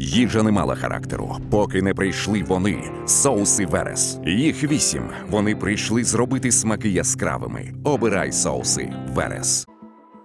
Їжа не мала характеру, поки не прийшли вони, соуси Верес. Їх вісім. Вони прийшли зробити смаки яскравими. Обирай соуси Верес.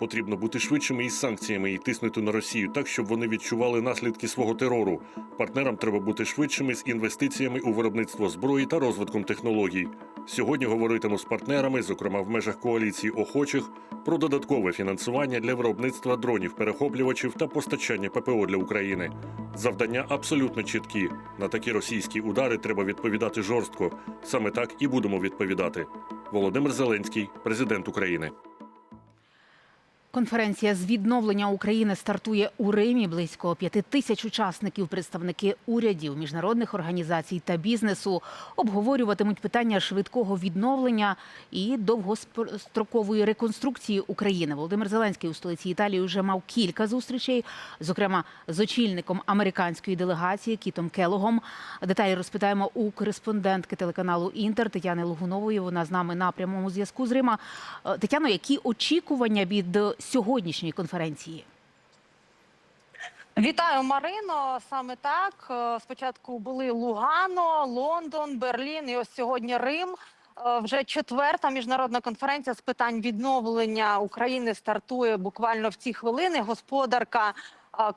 Потрібно бути швидшими із санкціями і тиснути на Росію так, щоб вони відчували наслідки свого терору. Партнерам треба бути швидшими з інвестиціями у виробництво зброї та розвитком технологій. Сьогодні говоритиму з партнерами, зокрема в межах коаліції охочих, про додаткове фінансування для виробництва дронів, перехоплювачів та постачання ППО для України. Завдання абсолютно чіткі. На такі російські удари треба відповідати жорстко. Саме так і будемо відповідати. Володимир Зеленський, президент України. Конференція з відновлення України стартує у Римі. Близько п'яти тисяч учасників, представники урядів, міжнародних організацій та бізнесу обговорюватимуть питання швидкого відновлення і довгострокової реконструкції України. Володимир Зеленський у столиці Італії вже мав кілька зустрічей, зокрема з очільником американської делегації Кітом Келогом. Деталі розпитаємо у кореспондентки телеканалу Інтер Тетяни Логунової. Вона з нами на прямому зв'язку з Рима. Е, Тетяно, які очікування від сьогоднішньої конференції? Вітаю, Марино. Саме так. Е, Спочатку були Лугано, Лондон, Берлін і ось сьогодні Рим. Е, Вже четверта міжнародна конференція з питань відновлення України стартує буквально в ці хвилини. Господарка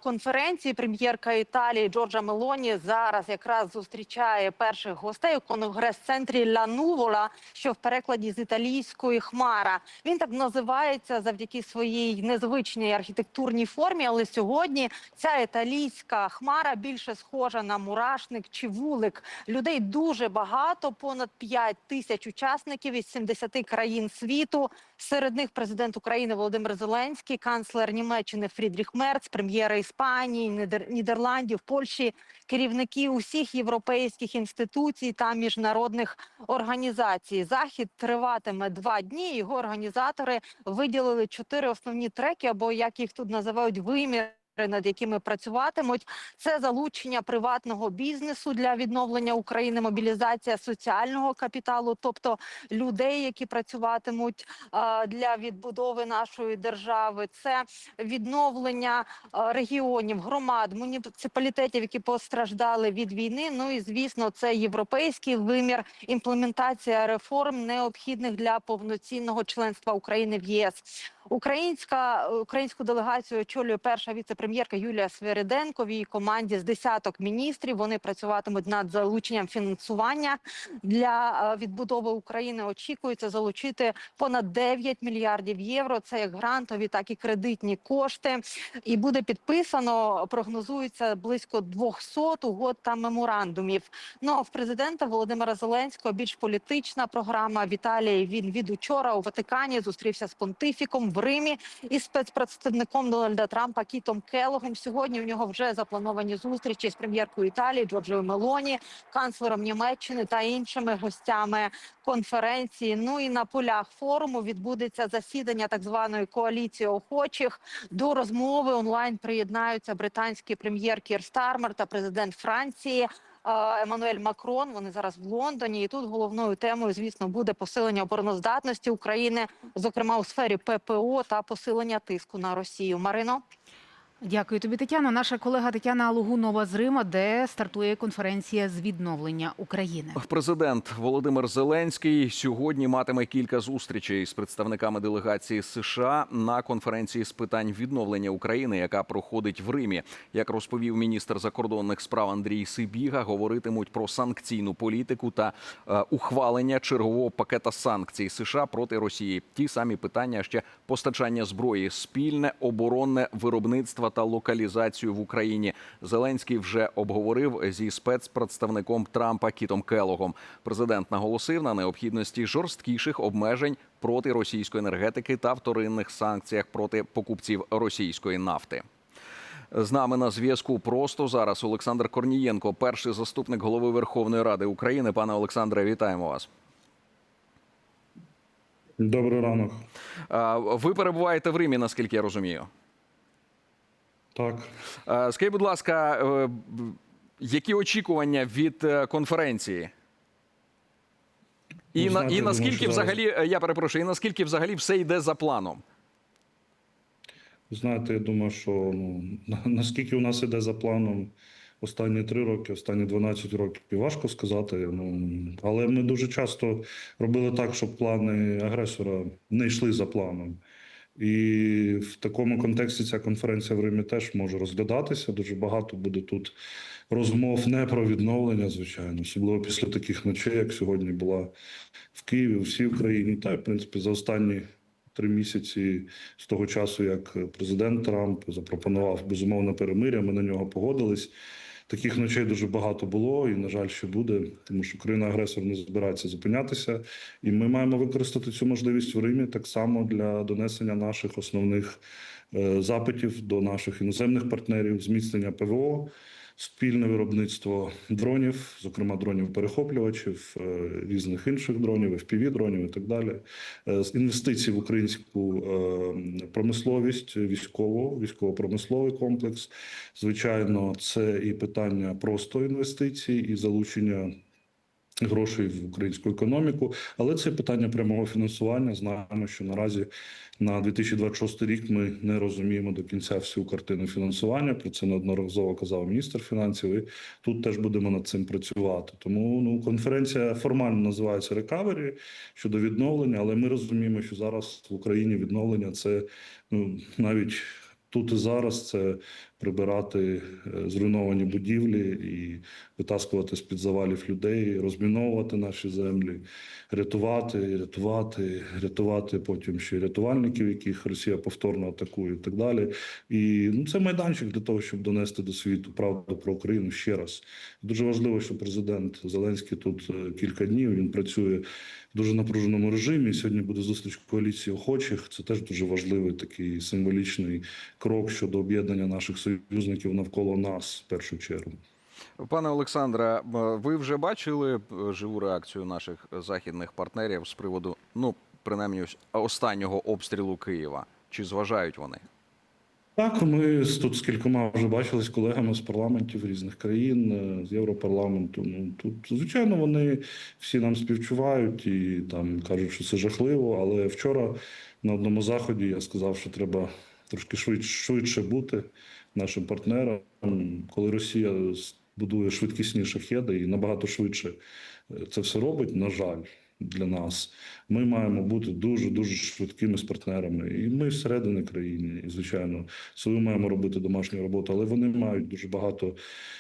конференції, прем'єрка Італії Джорджа Мелоні зараз якраз зустрічає перших гостей у конгрес-центрі Ла Нувола, що в перекладі з італійської хмара. Він так називається завдяки своїй незвичній архітектурній формі. Але сьогодні ця італійська хмара більше схожа на мурашник чи вулик. Людей дуже багато, понад 5 тисяч учасників із 70 країн світу. Серед них президент України Володимир Зеленський, канцлер Німеччини Фрідріх Мерц, прем'єра Іспанії, Нідер... Нідерландів, Польщі, керівники усіх європейських інституцій та міжнародних організацій. Захід триватиме два дні. Його організатори виділили чотири основні треки, або як їх тут називають виміри. Над якими працюватимуть це залучення приватного бізнесу для відновлення України, мобілізація соціального капіталу, тобто людей, які працюватимуть для відбудови нашої держави. Це відновлення регіонів, громад, муніципалітетів, які постраждали від війни. Ну і звісно, це європейський вимір, імплементація реформ, необхідних для повноцінного членства України в ЄС. Українська українську делегацію очолює перша віце-прем'єрка Юлія Свириденко. В її команді з десяток міністрів. Вони працюватимуть над залученням фінансування для е, відбудови України. Очікується залучити понад 9 мільярдів євро. Це як грантові, так і кредитні кошти. І буде підписано. Прогнозується близько 200 угод та меморандумів. Ну а в президента Володимира Зеленського більш політична програма. В Італії він від учора у Ватикані зустрівся з понтифіком в Римі із спецпредставником Дональда Трампа Кітом Келогом. Сьогодні у нього вже заплановані зустрічі з прем'єркою Італії Джорджою Мелоні, канцлером Німеччини та іншими гостями конференції. Ну і на полях форуму відбудеться засідання так званої коаліції охочих. До розмови онлайн приєднаються британський прем'єр Кір Стармер та президент Франції. Еммануель Макрон. Вони зараз в Лондоні, і тут головною темою, звісно, буде посилення обороноздатності України, зокрема у сфері ППО та посилення тиску на Росію. Марино. Дякую тобі, Тетяно. Наша колега Тетяна Лугунова з Рима, де стартує конференція з відновлення України. Президент Володимир Зеленський сьогодні матиме кілька зустрічей з представниками делегації США на конференції з питань відновлення України, яка проходить в Римі. Як розповів міністр закордонних справ Андрій Сибіга, говоритимуть про санкційну політику та е, ухвалення чергового пакета санкцій США проти Росії. Ті самі питання ще постачання зброї, спільне оборонне виробництво та локалізацію в Україні. Зеленський вже обговорив зі спецпредставником Трампа Кітом Келогом. Президент наголосив на необхідності жорсткіших обмежень проти російської енергетики та вторинних санкціях проти покупців російської нафти. З нами на зв'язку просто зараз Олександр Корнієнко, перший заступник голови Верховної Ради України. Пане Олександре, вітаємо вас. Добрий ранок. Ви перебуваєте в Римі, наскільки я розумію. Так, Скажіть, будь ласка, е, які очікування від е, конференції? І, Ну, на, знаєте, і наскільки взагалі, е, я перепрошую, і наскільки взагалі все йде за планом? знаєте, я думаю, що ну, наскільки у нас іде за планом, останні 3 роки, останні 12 років. Важко сказати. Ну, але ми дуже часто робили так, щоб плани агресора не йшли за планом. І в такому контексті ця конференція в Римі теж може розглядатися. Дуже багато буде тут розмов не про відновлення, звичайно, особливо після таких ночей, як сьогодні була в Києві, у всій Україні, та в принципі за останні три місяці з того часу, як президент Трамп запропонував безумовне перемиря, ми на нього погодились. Таких ночей дуже багато було, і на жаль, ще буде, тому що Україна агресор не збирається зупинятися, і ми маємо використати цю можливість в Римі так само для донесення наших основних е, запитів до наших іноземних партнерів, зміцнення ПВО, спільне виробництво дронів, зокрема дронів перехоплювачів, е, різних інших дронів, fpv дронів і так далі. Е, з інвестицій в українську е, промисловість, військову, військово-промисловий комплекс. Звичайно, це і питання просто інвестицій, і залучення. Грошей в українську економіку, але це питання прямого фінансування. Знаємо, що наразі на 2026 рік ми не розуміємо до кінця всю картину фінансування. Про це неодноразово казав міністр фінансів. І тут теж будемо над цим працювати. Тому ну конференція формально називається рекавері щодо відновлення, але ми розуміємо, що зараз в Україні відновлення це ну навіть тут і зараз це прибирати е, зруйновані будівлі і витаскувати з під завалів людей, розміновувати наші землі, рятувати, рятувати, рятувати потім ще рятувальників, яких Росія повторно атакує, і так далі. І ну це майданчик для того, щоб донести до світу правду про Україну ще раз. Дуже важливо, що президент Зеленський тут е, кілька днів він працює в дуже напруженому режимі. Сьогодні буде зустріч коаліції охочих. Це теж дуже важливий такий символічний крок щодо об'єднання наших союзників навколо нас в першу чергу. Пане Олександре, ви вже бачили е, живу реакцію наших західних партнерів з приводу, ну принаймні, останнього обстрілу Києва? Чи зважають вони? Так, ми з- тут з кількома вже бачились з колегами з парламентів різних країн, е, з Європарламенту. Ну тут, звичайно, вони всі нам співчувають і там кажуть, що це жахливо. Але вчора на одному заході я сказав, що треба трошки швидше, швидше бути нашим партнером, коли Росія будує швидкісні шахеди і набагато швидше е, це все робить. На жаль, для нас. Ми маємо бути дуже дуже швидкими з партнерами. І ми всередині країни, і звичайно, свою маємо робити домашню роботу, але вони мають дуже багато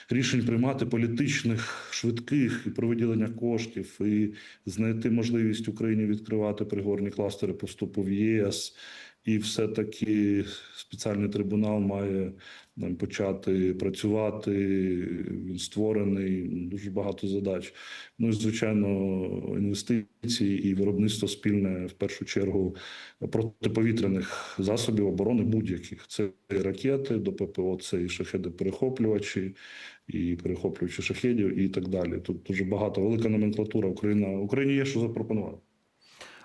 рішень приймати політичних, швидких і про виділення коштів, і знайти можливість Україні відкривати пригорні кластери по вступу в ЄС. І все-таки спеціальний трибунал має там, почати працювати. Він створений дуже багато задач. Ну і звичайно, інвестиції і виробництво спільне в першу чергу протиповітряних засобів оборони будь-яких. Це і ракети до ППО, це і шахеди перехоплювачі, і перехоплювачі шахедів, і так далі. Тут дуже багато велика номенклатура. Україна Україні є що запропонувати.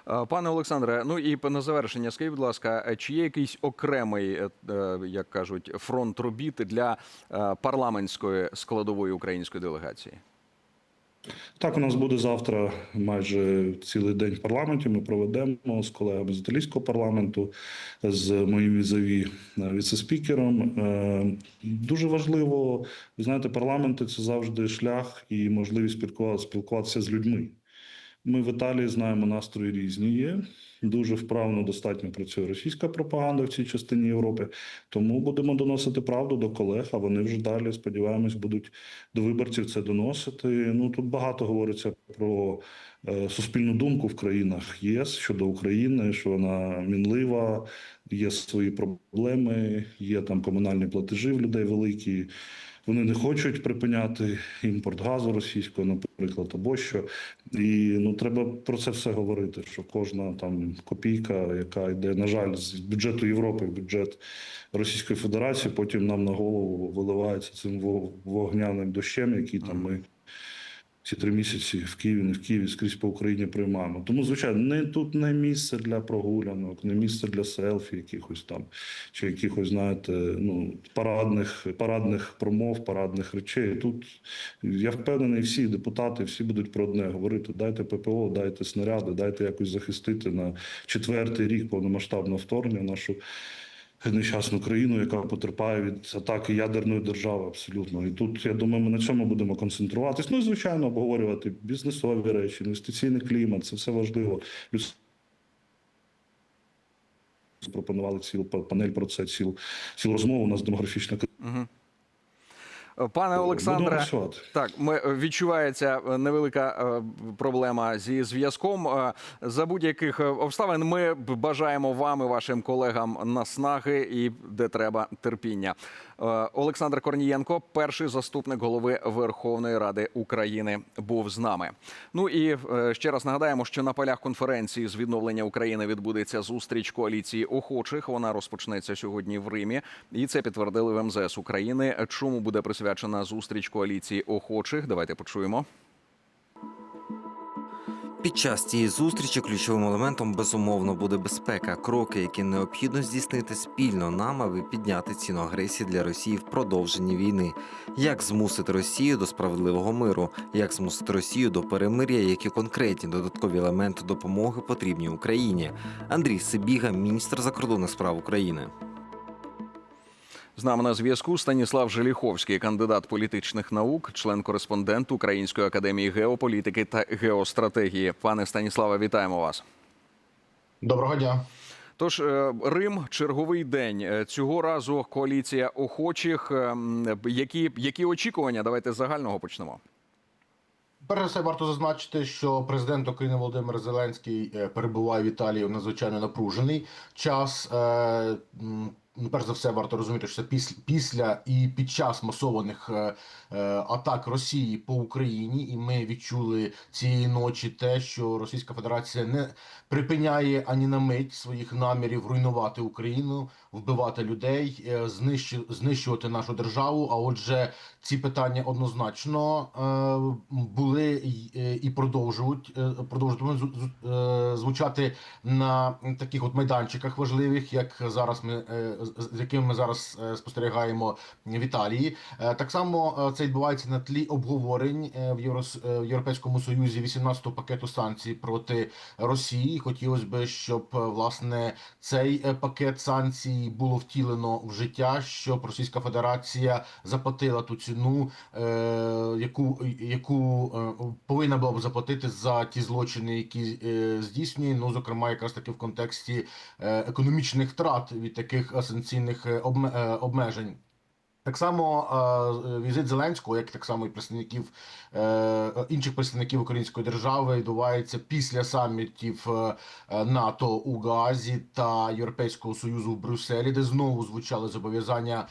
Е, Пане Олександре, ну і на завершення, скажіть, будь ласка, е, чи є якийсь окремий, е, як кажуть, фронт робіт для парламентської складової української делегації? Так, у нас буде завтра майже цілий день в парламенті. Ми проведемо з колегами з італійського парламенту, з моїм візаві віцеспікером. Дуже важливо, ви знаєте, парламенти це завжди шлях і можливість спілкуватися з людьми. Ми в Італії знаємо настрої різні є. Дуже вправно достатньо працює російська пропаганда в цій частині Європи. Тому будемо доносити правду до колег, а вони вже далі, сподіваємось, будуть до виборців це доносити. Ну тут багато говориться про е, суспільну думку в країнах ЄС щодо України, що вона мінлива, є свої проблеми, є там комунальні платежі в людей великі. Вони не хочуть припиняти імпорт газу російського, наприклад, або що. І ну треба про це все говорити. Що кожна там копійка, яка йде, на жаль, з бюджету Європи в бюджет Російської Федерації, потім нам на голову виливається цим во- вогняним дощем, який там ми ці три місяці в Києві, не в Києві, скрізь по Україні приймаємо. Тому, звичайно, не тут не місце для прогулянок, не місце для селфі, якихось там, чи якихось, знаєте, ну парадних, парадних промов, парадних речей. Тут я впевнений, всі депутати, всі будуть про одне говорити: дайте ППО, дайте снаряди, дайте якось захистити на четвертий рік повномасштабного вторгнення нашу нещасну країну, яка потерпає від атаки ядерної держави абсолютно. І тут я думаю, ми на цьому будемо концентруватись. Ну і звичайно, обговорювати бізнесові речі, інвестиційний клімат. Це все важливо. Запропонували цілу панель про це, цілу, цілу розмову. У нас демографічна Угу. Пане Будемо Олександре, так ми е, відчувається е, невелика е, проблема зі зв'язком. За будь-яких обставин ми бажаємо вам і вашим колегам наснаги і де треба терпіння. Олександр Корнієнко, перший заступник голови Верховної Ради України, був з нами. Ну і ще раз нагадаємо, що на полях конференції з відновлення України відбудеться зустріч коаліції охочих. Вона розпочнеться сьогодні в Римі, і це підтвердили в МЗС України. Чому буде присвячена зустріч коаліції охочих? Давайте почуємо. Під час цієї зустрічі ключовим елементом безумовно буде безпека, кроки, які необхідно здійснити спільно нам, аби підняти ціну агресії для Росії в продовженні війни. Як змусити Росію до справедливого миру, як змусити Росію до перемир'я, які конкретні додаткові елементи допомоги потрібні Україні. Андрій Сибіга, міністр закордонних справ України. З нами на зв'язку Станіслав Желіховський, кандидат політичних наук, член-кореспондент Української академії геополітики та геостратегії. Пане Станіславе, вітаємо вас. Доброго дня. Тож е, Рим, черговий день Е, цього разу. Коаліція охочих. Е, Які, які очікування? Давайте з загального почнемо. Перш за все, варто зазначити, що президент України Володимир Зеленський перебуває в Італії в надзвичайно напружений час. Ну, Перш за все, варто розуміти, що після, після і під час масованих е, е, атак Росії по Україні, і ми відчули цієї ночі те, що Російська Федерація не припиняє ані на мить своїх намірів руйнувати Україну, вбивати людей, е, знищу- знищувати нашу державу. А отже, ці питання однозначно е, були й- е, і продовжують е, продовжують е, звучати на таких от майданчиках важливих, як зараз ми е, з- якими ми зараз е, спостерігаємо в Італії. Е, Так само е, це відбувається на тлі обговорень в Європейському Союзі 18-го пакету санкцій проти Росії. Хотілося б, щоб власне цей пакет санкцій було втілено в життя, щоб Російська Федерація заплатила ту ціну, яку, яку повинна була б заплатити за ті злочини, які здійснює. Ну зокрема, якраз таки в контексті економічних втрат від таких е, е, е, обмежень. Так само е, візит Зеленського, як так само і представників е, інших представників української держави, відбувається після самітів е, НАТО у Гаазі та Європейського союзу в Брюсселі, де знову звучали зобов'язання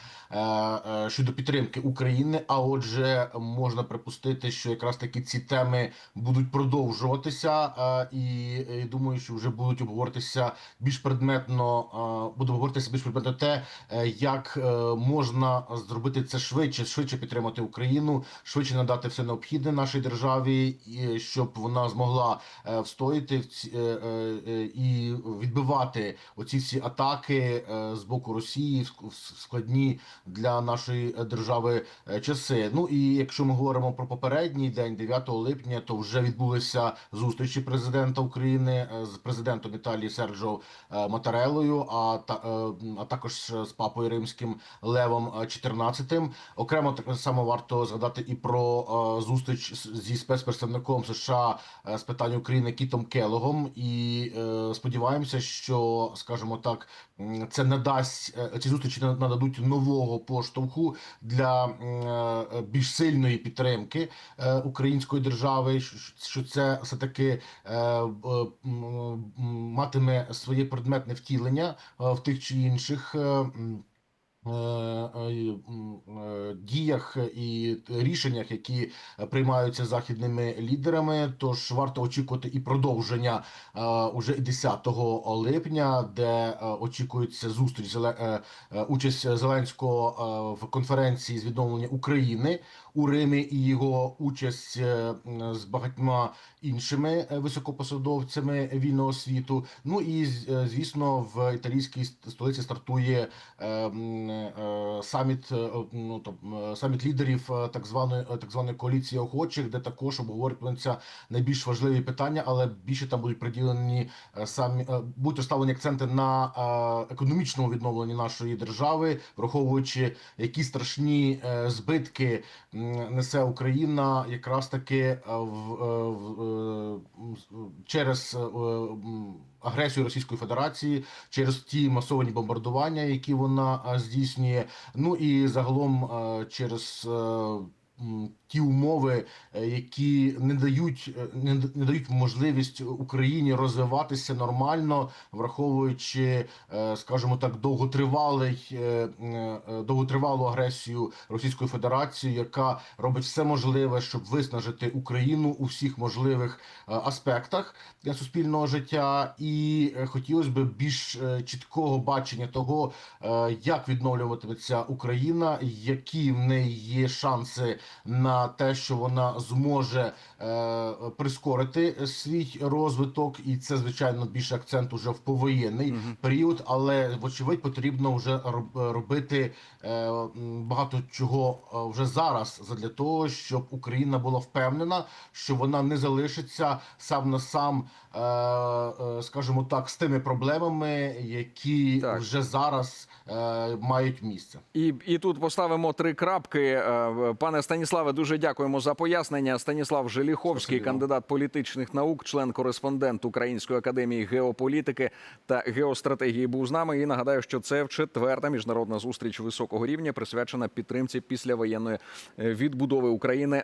щодо підтримки України. А отже, можна припустити, що якраз таки ці теми будуть продовжуватися, і думаю, що вже будуть обговоритися більш предметно. Буде обговоритися більш предметно те, як можна зробити це швидше, швидше підтримати Україну, швидше надати все необхідне нашій державі, щоб вона змогла е, встояти е, е, і відбивати оці всі атаки з боку Росії в складні для нашої держави часи. Ну і якщо ми говоримо про попередній день, 9 липня, то вже відбулися зустрічі президента України з президентом Італії Серджо Матарелою. А та а також з папою римським левом 14 14-м. Окремо так само варто згадати і про е, зустріч зі спецпредставником США е, з питань України Кітом Келогом. І е, сподіваємося, що скажімо так, це надасть ці зустрічі нададуть нового поштовху для більш сильної підтримки української держави. Що це все таки матиме своє предметне втілення в тих чи інших е, е, е, Діях і рішеннях, які приймаються західними лідерами, тож варто очікувати і продовження уже 10 липня, де очікується зустріч участь Зеленського в конференції з відновлення України у Римі і його участь з багатьма іншими високопосадовцями вільного світу. Ну і звісно, в італійській столиці стартує саміт, е, ну, там, е, саміт лідерів е, так званої е, так званої коаліції охочих, де також обговорюються найбільш важливі питання, але більше там будуть приділені е, самі е, будуть розставлені акценти на е, економічному відновленні нашої держави, враховуючи які страшні е, збитки несе Україна, якраз таки е, в, е, в, е, через е, агресію Російської Федерації, через ті масовані бомбардування, які вона е, здійснює. Ну і загалом е, через. Ті умови, е, які не дають е, не, не дають можливість Україні розвиватися нормально, враховуючи, е, скажімо так, довготривалий довготривалу агресію Російської Федерації, яка робить все можливе, щоб виснажити Україну у всіх можливих аспектах суспільного життя, і хотілося б більш чіткого бачення того, як відновлюватиметься Україна, які в неї є шанси на те, що вона зможе е, прискорити свій розвиток, і це звичайно більше акцент уже в повоєнний період, але вочевидь потрібно вже робити е, багато чого е, вже зараз задля того, щоб Україна була впевнена, що вона не залишиться сам на сам, е, е, скажімо так, з тими проблемами, які Так. вже зараз е, мають місце. І, і тут поставимо три крапки. Е, Пане Станіславе, дуже дякуємо за пояснення. Станіслав Желіховський, кандидат політичних наук, член-кореспондент Української академії геополітики та геостратегії, був з нами. І нагадаю, що це четверта міжнародна зустріч високого рівня, присвячена підтримці післявоєнної е, відбудови України.